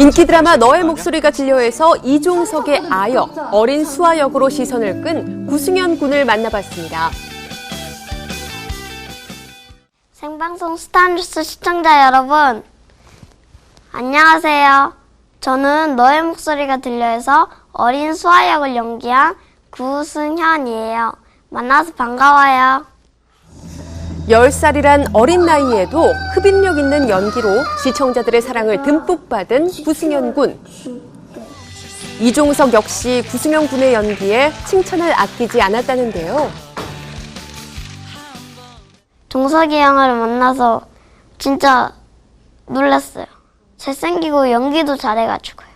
인기 드라마 너의 목소리가 들려에서 이종석의 아역, 어린 수아 역으로 시선을 끈 구승현 군을 만나봤습니다. 생방송 스타뉴스 시청자 여러분, 안녕하세요. 저는 너의 목소리가 들려에서 어린 수아 역을 연기한 구승현이에요. 만나서 반가워요. 10살이란 어린 나이에도 흡입력 있는 연기로 시청자들의 사랑을 듬뿍 받은 구승현 군. 이종석 역시 구승현 군의 연기에 칭찬을 아끼지 않았다는데요. 종석이 형을 만나서 진짜 놀랐어요. 잘생기고 연기도 잘해가지고요.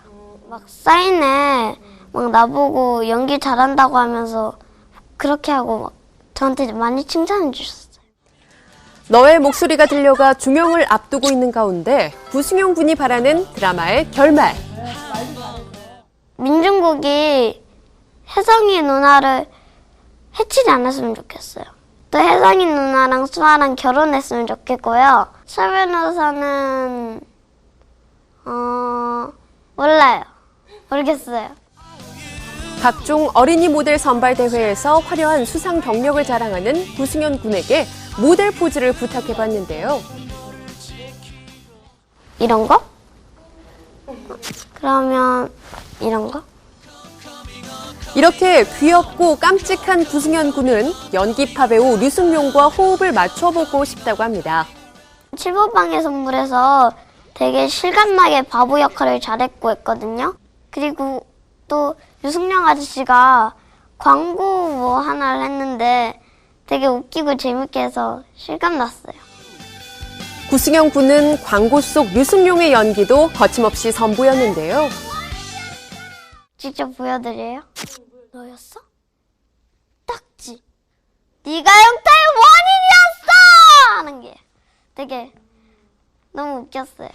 막 사인회 막 나보고 연기 잘한다고 하면서 그렇게 하고 막 저한테 많이 칭찬해 주셨어요. 너의 목소리가 들려가 중형을 앞두고 있는 가운데 구승현 군이 바라는 드라마의 결말. 민중국이 혜성이 누나를 해치지 않았으면 좋겠어요. 또 혜성이 누나랑 수아랑 결혼했으면 좋겠고요. 차 변호사는 어 몰라요. 모르겠어요. 각종 어린이 모델 선발 대회에서 화려한 수상 경력을 자랑하는 구승현 군에게 모델 포즈를 부탁해 봤는데요. 이런 거? 그러면 이런 거? 이렇게 귀엽고 깜찍한 구승현 군은 연기파 배우 류승룡과 호흡을 맞춰보고 싶다고 합니다. 칠보방의 선물에서 되게 실감나게 바보 역할을 잘했고 했거든요. 그리고 또 유승룡 아저씨가 광고 뭐 하나를 했는데 되게 웃기고 재밌게 해서 실감 났어요. 구승현 군은 광고 속 류승룡의 연기도 거침없이 선보였는데요. 직접 보여드려요? 너였어? 딱지. 네가 영타의 원인이었어! 하는 게 되게 너무 웃겼어요.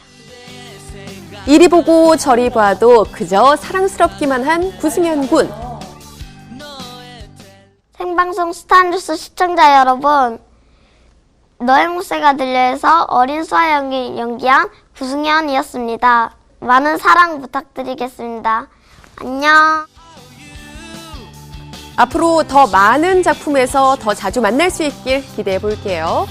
이리 보고 저리 봐도 그저 사랑스럽기만 한 구승현 군. 생방송 스타뉴스 시청자 여러분, 너의 목소리가 들려해서 어린 수아 연기 연기한 구승현이었습니다. 많은 사랑 부탁드리겠습니다. 안녕. 앞으로 더 많은 작품에서 더 자주 만날 수 있길 기대해 볼게요.